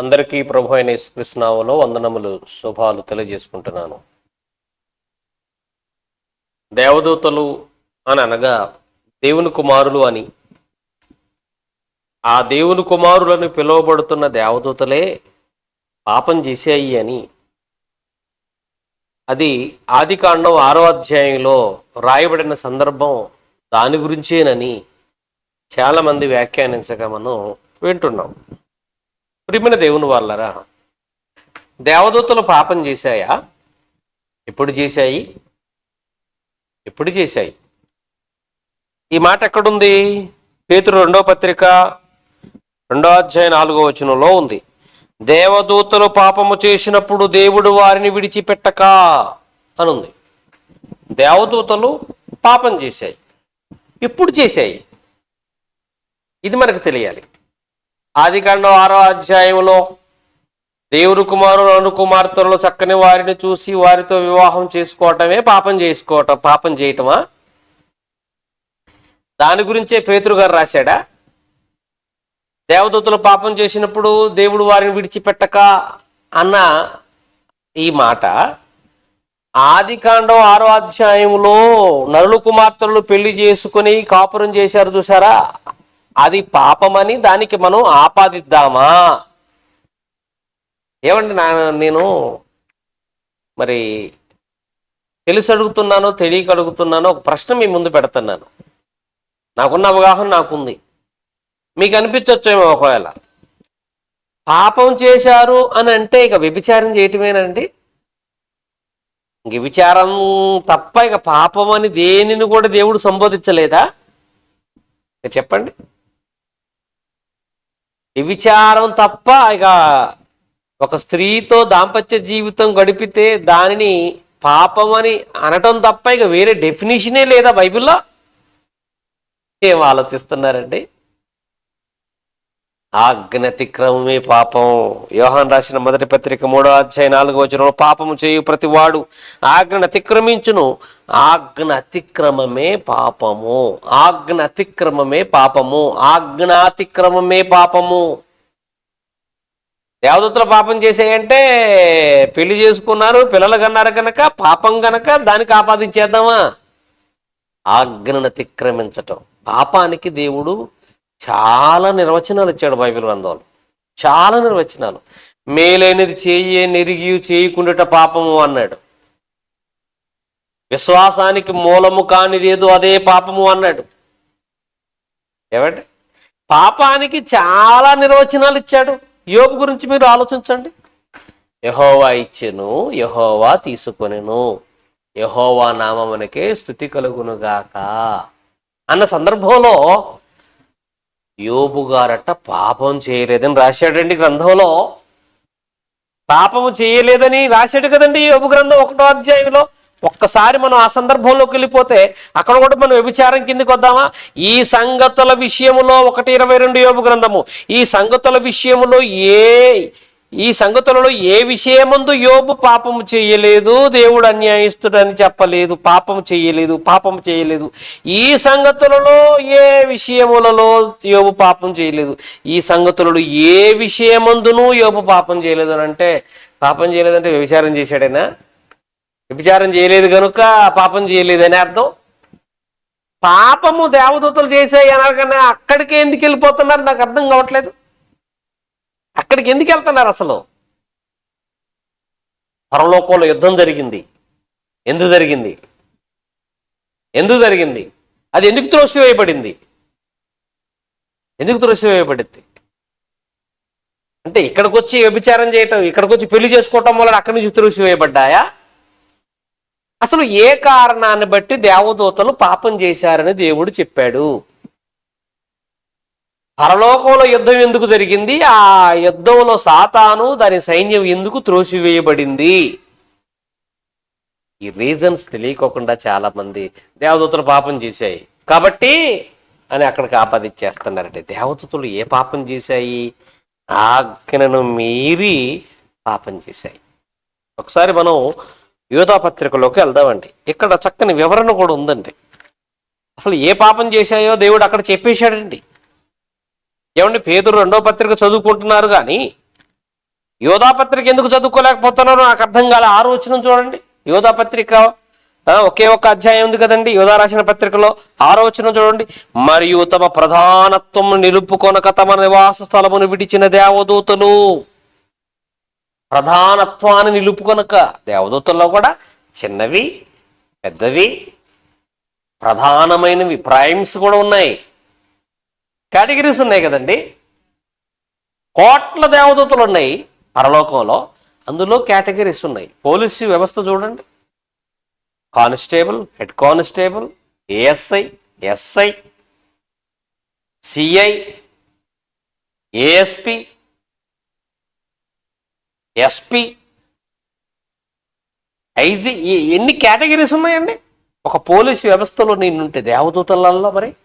అందరికీ ప్రభు అయిన యేసుకృష్ణావలో వందనములు శుభాలు తెలియజేసుకుంటున్నాను. దేవదూతలు అని అనగా దేవుని కుమారులు అని. ఆ దేవుని కుమారులని పిలువబడుతున్న దేవదూతలే పాపం చేశాయి అని. అది ఆదికాండం ఆరో అధ్యాయంలో రాయబడిన సందర్భం దాని గురించేనని చాలామంది వ్యాఖ్యానించగా మనం వింటున్నాం. ప్రిమిన దేవుని వాళ్ళరా దేవదూతలు పాపం చేశాయా? ఎప్పుడు చేశాయి? ఎప్పుడు చేశాయి? ఈ మాట ఎక్కడుంది? పేతురు రెండో పత్రిక రెండో అధ్యాయ నాలుగో వచనంలో ఉంది. దేవదూతలు పాపము చేసినప్పుడు దేవుడు వారిని విడిచిపెట్టక అనుంది. దేవదూతలు పాపం చేశాయి. ఎప్పుడు చేశాయి? ఇది మనకు తెలియాలి. ఆదికాండం ఆరో అధ్యాయంలో దేవుడు కుమారుడు అను కుమార్తెలు చక్కని వారిని చూసి వారితో వివాహం చేసుకోవటమే పాపం చేసుకోవటం పాపం చేయటమా? దాని గురించే పేతురు గారు రాశాడా? దేవదూతలు పాపం చేసినప్పుడు దేవుడు వారిని విడిచిపెట్టక అన్న ఈ మాట. ఆదికాండం ఆరో అధ్యాయంలో నరులు కుమార్తెలు పెళ్ళి చేసుకుని కాపురం చేశారు చూసారా అది పాపమని దానికి మనం ఆపాదిద్దామా? ఏమండి నా నేను మరి తెలిసి అడుగుతున్నానో తెలియక అడుగుతున్నానో ఒక ప్రశ్న మీ ముందు పెడుతున్నాను. నాకున్న అవగాహన నాకుంది. మీకు అనిపించవచ్చేమో ఒకవేళ. పాపం చేశారు అని అంటే ఇక వ్యభిచారం చేయటమేనండి? వ్యభిచారం విచారం తప్ప ఇక పాపం అని దేనిని కూడా దేవుడు సంబోధించలేదా? చెప్పండి. వ్యభిచారం తప్ప ఇక ఒక స్త్రీతో దాంపత్య జీవితం గడిపితే దానిని పాపం అని అనటం తప్ప ఇక వేరే డెఫినేషనే లేదా బైబిల్లో? ఏం ఆలోచిస్తున్నారండి? ఆజ్ఞతిక్రమమే పాపం. యోహాన్ రాసిన మొదటి పత్రిక మూడో అధ్యాయ నాలుగో వచనంలో పాపము చేయు ప్రతివాడు ఆజ్ఞను అతిక్రమించును ఆజ్ఞ అతిక్రమమే పాపము. ఆజ్ఞ అతిక్రమమే పాపము. ఆజ్ఞాతిక్రమమే పాపము. దేవదత్తుల పాపం చేసేయంటే పెళ్ళి చేసుకున్నారు పిల్లలు కన్నారు కనుక పాపం కనుక దానికి ఆపాదించేద్దామా? ఆజ్ఞను అతిక్రమించటం పాపానికి దేవుడు చాలా నిర్వచనాలు ఇచ్చాడు బైబిల్ గ్రంథంలో. చాలా నిర్వచనాలు. మేలైనది చేయ నెరిగి చేయకుండాట పాపము అన్నాడు. విశ్వాసానికి మూలము కానిదేదో అదే పాపము అన్నాడు. ఏమంటే పాపానికి చాలా నిర్వచనాలు ఇచ్చాడు. యోపు గురించి మీరు ఆలోచించండి. యహోవా ఇచ్చెను యహోవా తీసుకొనెను. యహోవా నామమునకే స్థుతి కలుగునుగాక. అన్న సందర్భంలో యోబు గారట పాపం చేయలేదని రాశాడండి గ్రంథంలో. పాపము చేయలేదని రాశాడు కదండి యోబు గ్రంథం ఒకటో అధ్యాయంలో. ఒక్కసారి మనం ఆ సందర్భంలోకి వెళ్ళిపోతే అక్కడ కూడా మనం వ్యభిచారం కిందకి వద్దామా? ఈ సంగతుల విషయములో ఒకటి ఇరవై రెండు యోబు గ్రంథము. ఈ సంగతుల విషయములో ఏ ఈ సంగతులలో ఏ విషయమందు యోబు పాపము చేయలేదు దేవుడు అన్యాయస్తుడని చెప్పలేదు పాపము చేయలేదు పాపము చేయలేదు. ఈ సంగతులలో ఏ విషయములలో యోబు పాపం చేయలేదు? ఈ సంగతులలో ఏ విషయమందును యోబు పాపం చేయలేదు అని అంటే పాపం చేయలేదంటే వ్యభిచారం చేశాడేనా? వ్యభిచారం చేయలేదు కనుక పాపం చేయలేదని అర్థం? పాపము దేవదూతలు చేసే అనగానే అక్కడికి ఎందుకు వెళ్ళిపోతున్నారు? నాకు అర్థం కావట్లేదు. అక్కడికి ఎందుకు వెళ్తున్నారు అసలు? పరలోకంలో యుద్ధం జరిగింది. ఎందుకు జరిగింది? ఎందుకు జరిగింది? అది ఎందుకు త్రోసివేయబడింది? ఎందుకు త్రోసివేయబడింది? అంటే ఇక్కడికి వచ్చి వ్యభిచారం చేయటం ఇక్కడికి వచ్చి పెళ్ళి చేసుకోవటం వల్ల అక్కడి నుంచి త్రోసివేయబడ్డాయా? అసలు ఏ కారణాన్ని బట్టి దేవదూతలు పాపం చేశారని దేవుడు చెప్పాడు. పరలోకంలో యుద్ధం ఎందుకు జరిగింది? ఆ యుద్ధంలో సాతాను దాని సైన్యం ఎందుకు త్రోసివేయబడింది? ఈ రీజన్స్ తెలియకోకుండా చాలా మంది దేవదూతలు పాపం చేశాయి. కాబట్టి అని అక్కడికి ఆపాదించేస్తున్నారంటే దేవదూతలు ఏ పాపం చేశాయి? ఆజ్ఞను మీరి పాపం చేశాయి. ఒకసారి మనం యోధాపత్రికలోకి వెళ్దామండి. ఇక్కడ చక్కని వివరణ కూడా ఉందండి. అసలు ఏ పాపం చేశాయో దేవుడు అక్కడ చెప్పేశాడండి. ఏమండి పేదరు రెండో పత్రిక చదువుకుంటున్నారు కానీ యోధాపత్రిక ఎందుకు చదువుకోలేకపోతున్నారో నాకు అర్థం కాలే ఆరు వచ్చిన చూడండి. యోధాపత్రిక ఒకే ఒక్క అధ్యాయం ఉంది కదండి యోధా రాసిన పత్రికలో. ఆరో వచ్చిన చూడండి మరియు తమ ప్రధానత్వం నిలుపుకొనక తమ నివాస స్థలమును విడిచిన దేవదూతలు. ప్రధానత్వాన్ని నిలుపుకొనక దేవదూతల్లో కూడా చిన్నవి పెద్దవి ప్రధానమైనవి ప్రైమ్స్ కూడా ఉన్నాయి. కేటగిరీస్ ఉన్నాయి కదండి. కోట్ల దేవదూతలు ఉన్నాయి పరలోకంలో. అందులో కేటగిరీస్ ఉన్నాయి. పోలీసు వ్యవస్థ చూడండి. Constable head constable ASI SI CI ASP SP IG ఎన్ని కేటగిరీస్ ఉన్నాయండి? ఒక పోలీసు వ్యవస్థలో నేనుంటే దేవదూతలలో మరి?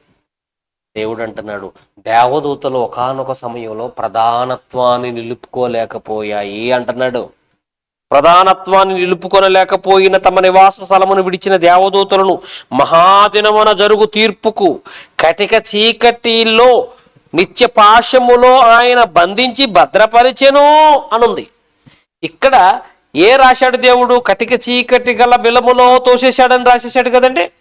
దేవుడు అంటున్నాడు దేవదూతలు ఒకానొక సమయంలో ప్రధానత్వాన్ని నిలుపుకోలేకపోయాయి అంటున్నాడు. ప్రధానత్వాన్ని నిలుపుకొనలేకపోయిన తమ నివాస స్థలమును విడిచిన దేవదూతలను మహాదినమున జరుగు తీర్పుకు కటిక చీకటిలో నిత్య పాశములో ఆయన బంధించి భద్రపరిచెను అనుంది. ఇక్కడ ఏ రాశాడు దేవుడు? కటిక చీకటి గల బిలములో తోసేశాడని రాసేశాడు కదండి?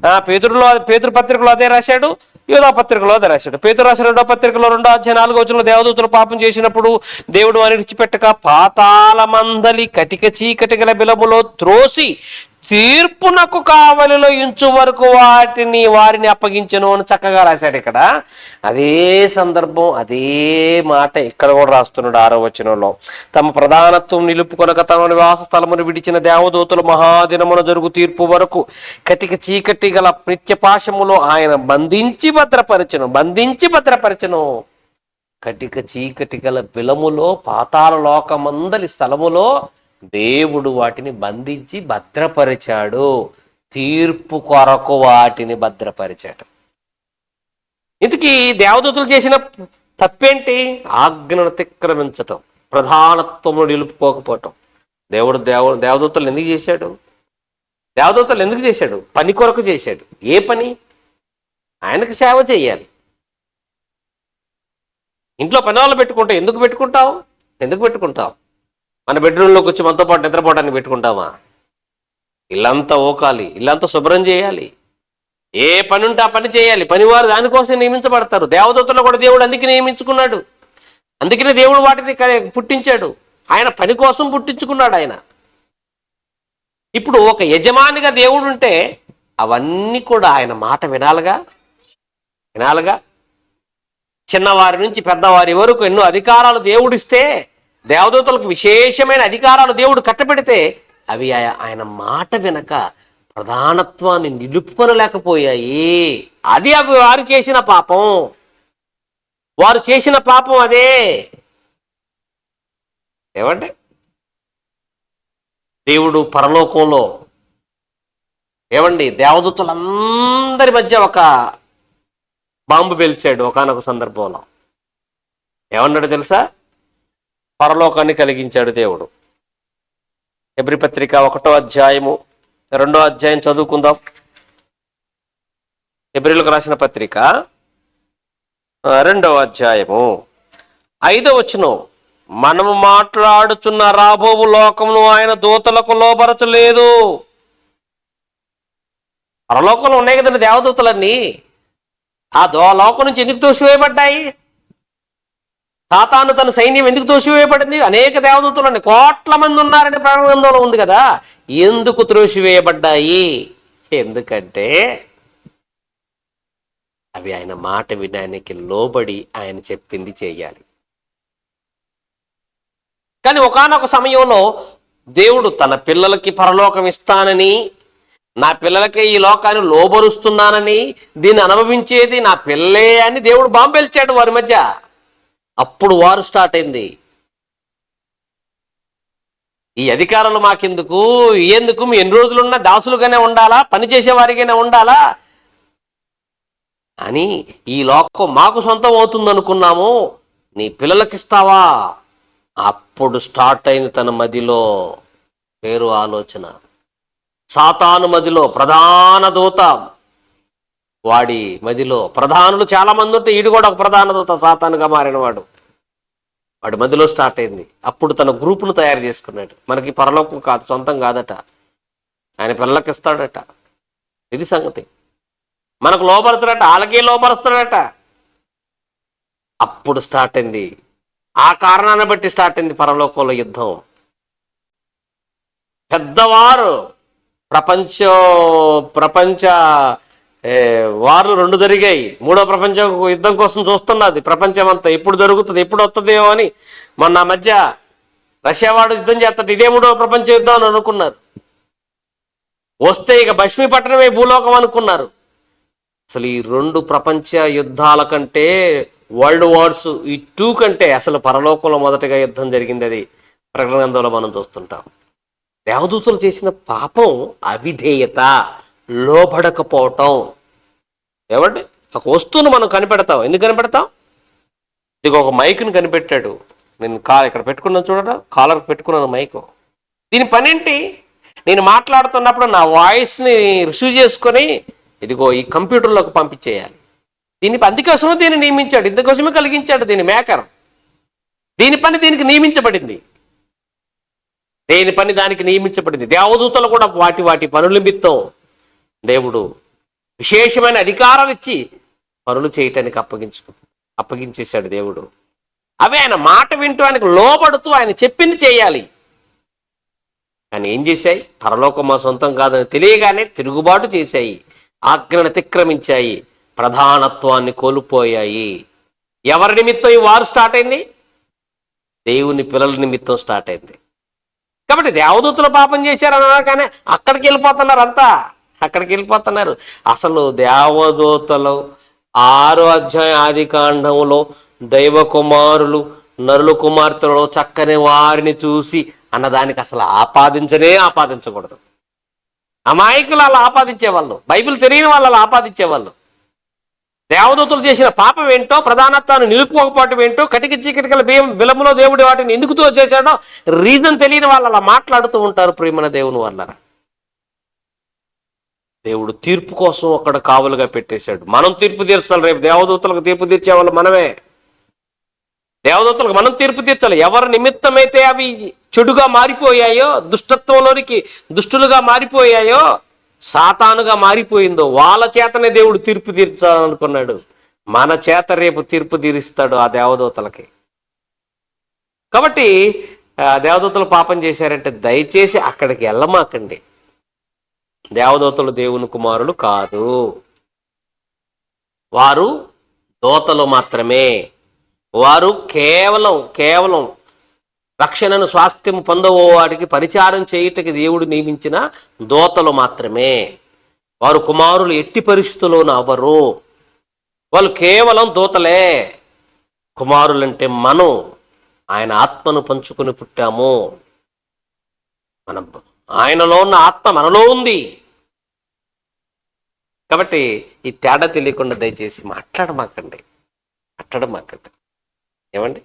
పేతురులో పేతురు పత్రికలో అదే రాశాడు యోధా పత్రికలో అదే రాశాడు. పేతురు రాసిన రెండో పత్రికలో రెండో అధ్యాయ నాలుగో వచ్చిన దేవదూతులు పాపం చేసినప్పుడు దేవుడు అని విడిచిపెట్టక పాతాల మందలి కటిక చీకటి గల బిలములో త్రోసి తీర్పునకు కావలిలో ఇంచు వరకు వాటిని వారిని అప్పగించను అని చక్కగా రాశాడు ఇక్కడ. అదే సందర్భం అదే మాట ఇక్కడ కూడా రాస్తున్నాడు ఆరో వచనంలో. తమ ప్రధానత్వం నిలుపుకొనక తమ నివాస స్థలమును విడిచిన దేవదూతలు మహాదినమున జరుగు తీర్పు వరకు కటిక చీకటి గల నిత్యపాశములో ఆయన బంధించి భద్రపరచను బంధించి భద్రపరచను. కటిక చీకటి గల బిలములో పాతాల లోకమందలి స్థలములో దేవుడు వాటిని బంధించి భద్రపరిచాడు. తీర్పు కొరకు వాటిని భద్రపరిచాడు. ఇంతకీ దేవదూతలు చేసిన తప్పేంటి? ఆజ్ఞను అతిక్రమించటం ప్రధానత్వము నిలుపుకోకపోవటం. దేవుడు దేవ దేవదూతలు ఎందుకు చేశాడు? దేవదూతలు ఎందుకు చేశాడు? పని కొరకు చేశాడు. ఏ పని? ఆయనకు సేవ చేయాలి. ఇంట్లో పని వాళ్ళు పెట్టుకుంటావు ఎందుకు పెట్టుకుంటావు? ఎందుకు పెట్టుకుంటావు? మన బెడ్రూమ్లోకి వచ్చి మనతో పాటు నిద్రపోవడానికి పెట్టుకుంటామా? ఇల్లంతా ఓకాలి ఇల్లంతా శుభ్రం చేయాలి. ఏ పని ఉంటే ఆ పని చేయాలి. పనివారు దానికోసం నియమించబడతారు. దేవదూతలు కూడా దేవుడు అందుకే నియమించుకున్నాడు. అందుకనే దేవుడు వాటిని పుట్టించాడు. ఆయన పని కోసం పుట్టించుకున్నాడు ఆయన. ఇప్పుడు ఒక యజమానిగా దేవుడు ఉంటే అవన్నీ కూడా ఆయన మాట వినాలిగా? వినాలిగా? చిన్నవారి నుంచి పెద్దవారి వరకు ఎన్నో అధికారాలు దేవుడిస్తే దేవదూతలకు విశేషమైన అధికారాలు దేవుడు కట్టబెడితే అవి ఆయన మాట వినక ప్రధానత్వాన్ని నిలుపుకొనలేకపోయాయి. అది అవి వారు చేసిన పాపం. వారు చేసిన పాపం అదే. ఏమంటే? దేవుడు పరలోకంలో ఏమండి? దేవదూతలందరి మధ్య ఒక బాంబు పేల్చాడు ఒకనొక సందర్భంలో. ఏమన్నాడు తెలుసా? పరలోకాన్ని కలిగించాడు దేవుడు. ఎబ్రి పత్రిక ఒకటో అధ్యాయము రెండో అధ్యాయం చదువుకుందాం. ఎబ్రిలకు రాసిన పత్రిక రెండవ అధ్యాయము. ఐదో వచనం మనము మాట్లాడుచున్న రాబోవు లోకమును ఆయన దూతలకు లోపరచలేదు పరలోకంలో ఉన్నాయి కదండి దేవదూతలన్నీ. ఆ దో లోకం నుంచి ఎందుకు తోసివేయబడ్డాయి? సాతాను తన సైన్యం ఎందుకు త్రోసివేయబడింది? అనేక దేవదూతలు కోట్ల మంది ఉన్నారని ప్రారంభంలో ఉంది కదా. ఎందుకు త్రోసివేయబడ్డాయి? ఎందుకంటే అవి ఆయన మాట వినడానికి లోబడి ఆయన చెప్పింది చేయాలి. కానీ ఒకానొక సమయంలో దేవుడు తన పిల్లలకి పరలోకం ఇస్తానని నా పిల్లలకి ఈ లోకాన్ని లోబరుస్తున్నానని దీన్ని అనుభవించేది నా పిల్లే అని దేవుడు బాంబెల్చాడు వారి మధ్య. అప్పుడు వారు స్టార్ట్ అయింది. ఈ అధికారులు మాకెందుకు? ఎందుకు మీ ఎన్ని రోజులున్నా దాసులుగానే ఉండాలా? పనిచేసేవారిగానే ఉండాలా? అని ఈ లోకం మాకు సొంతం అవుతుంది అనుకున్నాము నీ పిల్లలకిస్తావా? అప్పుడు స్టార్ట్ అయింది తన మదిలో పేరు ఆలోచన. సాతాను మదిలో ప్రధాన దూత. వాడి మదిలో ప్రధానులు చాలామంది ఉంటే ఈడు కూడా ఒక ప్రధాన దూత సాతానుగా మారినవాడు. వాడి మధ్యలో స్టార్ట్ అయింది. అప్పుడు తన గ్రూపును తయారు చేసుకున్నాడు. మనకి పరలోకం కాదు సొంతం కాదట. ఆయన పిల్లలకి ఇస్తాడట ఇది సంగతి. మనకు లోపరుస్తాడట వాళ్ళకే లోపరుస్తాడట అప్పుడు స్టార్ట్ అయింది. ఆ కారణాన్ని బట్టి స్టార్ట్ అయింది పరలోకంలో యుద్ధం. పెద్దవారు ప్రపంచ ప్రపంచ వార్లు వారు రెండు జరిగాయి. మూడో ప్రపంచ యుద్ధం కోసం చూస్తున్నది. ప్రపంచం అంతా ఎప్పుడు జరుగుతుంది ఎప్పుడు వస్తుందేమో అని మొన్న మధ్య రష్యా వాడు యుద్ధం చేస్తాడు. ఇదే మూడో ప్రపంచ యుద్ధం అని అనుకున్నారు. వస్తే ఇక భస్మీపట్నమే భూలోకం అనుకున్నారు. అసలు ఈ రెండు ప్రపంచ యుద్ధాల కంటే వరల్డ్ వార్స్ ఈ టూ కంటే అసలు పరలోకంలో మొదటగా యుద్ధం జరిగింది అది. ప్రకటన గ్రంథంలో మనం చూస్తుంటాం. దేవదూతలు చేసిన పాపం అవిధేయత. లోబడకపోవటం ఏమండి? ఒక వస్తువును మనం కనిపెడతాం. ఎందుకు కనిపెడతాం? ఇది ఒక మైక్ని కనిపెట్టాడు. నేను కా ఇక్కడ పెట్టుకున్నాను చూడరా కాలర్ పెట్టుకున్నాను మైక్. దీని పనేంటి? నేను మాట్లాడుతున్నప్పుడు నా వాయిస్ని రిసీవ్ చేసుకొని ఇదిగో ఈ కంప్యూటర్లోకి పంపించేయాలి. దీని అందుకోసమే దీన్ని నియమించాడు. ఇందుకోసమే కలిగించాడు దీని మేకర్. దీని పని దీనికి నియమించబడింది. దేని పని దానికి నియమించబడింది? దేవదూతలు కూడా వాటి వాటి పనుల నిమిత్తం దేవుడు విశేషమైన అధికారం ఇచ్చి పనులు చేయటానికి అప్పగించు అప్పగించేశాడు దేవుడు. అవి ఆయన మాట వింటూ ఆయనకు లోబడుతూ ఆయన చెప్పింది చేయాలి. కానీ ఏం చేశాయి? పరలోకం మా సొంతం కాదని తెలియగానే తిరుగుబాటు చేశాయి. ఆజ్ఞను అతిక్రమించాయి. ప్రధానత్వాన్ని కోల్పోయాయి. ఎవరి నిమిత్తం ఈ వారు స్టార్ట్ అయింది? దేవుని పిల్లల నిమిత్తం స్టార్ట్ అయింది. కాబట్టి దేవదూతులు పాపం చేశారు అన్నారు కానీ అక్కడికి వెళ్ళిపోతున్నారు అంతా. అక్కడికి వెళ్ళిపోతున్నారు. అసలు దేవదూతలు ఆరో అధ్యాయ ఆది కాండంలో దైవ కుమారులు నరుల కుమార్తెలలో చక్కని వారిని చూసి అన్నదానికి అసలు ఆపాదించనే ఆపాదించకూడదు. అమాయకులు అలా ఆపాదించేవాళ్ళు బైబిల్ తెలియని వాళ్ళు అలా ఆపాదించేవాళ్ళు. దేవదూతలు చేసిన పాపం ఏంటో ప్రధానత్వాన్ని నిలుపుకోకపోవటం ఏంటో కటిక చీకటికల బియ్యం విలములో దేవుడి వాటిని ఎందుకు చేశాడో రీజన్ తెలియని వాళ్ళు అలా మాట్లాడుతూ ఉంటారు ప్రియమైన దేవుని వల్లరా దేవుడు తీర్పు కోసం అక్కడ కావలుగా పెట్టేశాడు. మనం తీర్పు తీర్చాలి. రేపు దేవదూతలకు తీర్పు తీర్చేవాళ్ళు మనమే. దేవదూతలకు మనం తీర్పు తీర్చాలి. ఎవరి నిమిత్తమైతే అవి చెడుగా మారిపోయాయో దుష్టత్వంలోనికి దుష్టులుగా మారిపోయాయో సాతానుగా మారిపోయిందో వాళ్ళ చేతనే దేవుడు తీర్పు తీర్చాలనుకున్నాడు. మన చేత రేపు తీర్పు తీరుస్తాడు ఆ దేవదూతలకి. కాబట్టి దేవదూతలు పాపం చేశారంటే దయచేసి అక్కడికి వెళ్ళమాకండి. దేవదూతలు దేవుని కుమారులు కాదు. వారు దోతలు మాత్రమే. వారు కేవలం కేవలం రక్షణను స్వాస్థ్యం పొందవాడికి పరిచారం చేయుటకి దేవుడు నియమించిన దోతలు మాత్రమే. వారు కుమారులు ఎట్టి పరిస్థితుల్లోనూ అవ్వరు. వాళ్ళు కేవలం దూతలే. కుమారులంటే మనం. ఆయన ఆత్మను పంచుకొని పుట్టాము. మన ఆయనలో ఉన్న ఆత్మ మనలో ఉంది. కాబట్టి ఈ తేడా తెలియకుండా దయచేసి మాట్లాడమాకండి. మాట్లాడమాకండి. ఏమండి?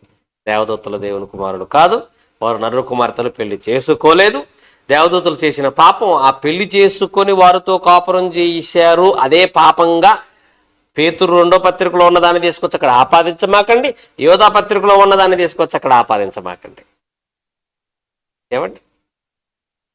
దేవదూతల దేవుని కుమారుడు కాదు. వారు నరుడు కుమార్తెలు పెళ్ళి చేసుకోలేదు. దేవదూతలు చేసిన పాపం ఆ పెళ్ళి చేసుకొని వారితో కాపురం చేశారు. అదే పాపంగా పేతురు రెండో పత్రికలో ఉన్నదాన్ని తీసుకొచ్చి అక్కడ ఆపాదించమాకండి. యోధా పత్రికలో ఉన్నదాన్ని తీసుకొచ్చి అక్కడ ఆపాదించమాకండి. ఏమండి?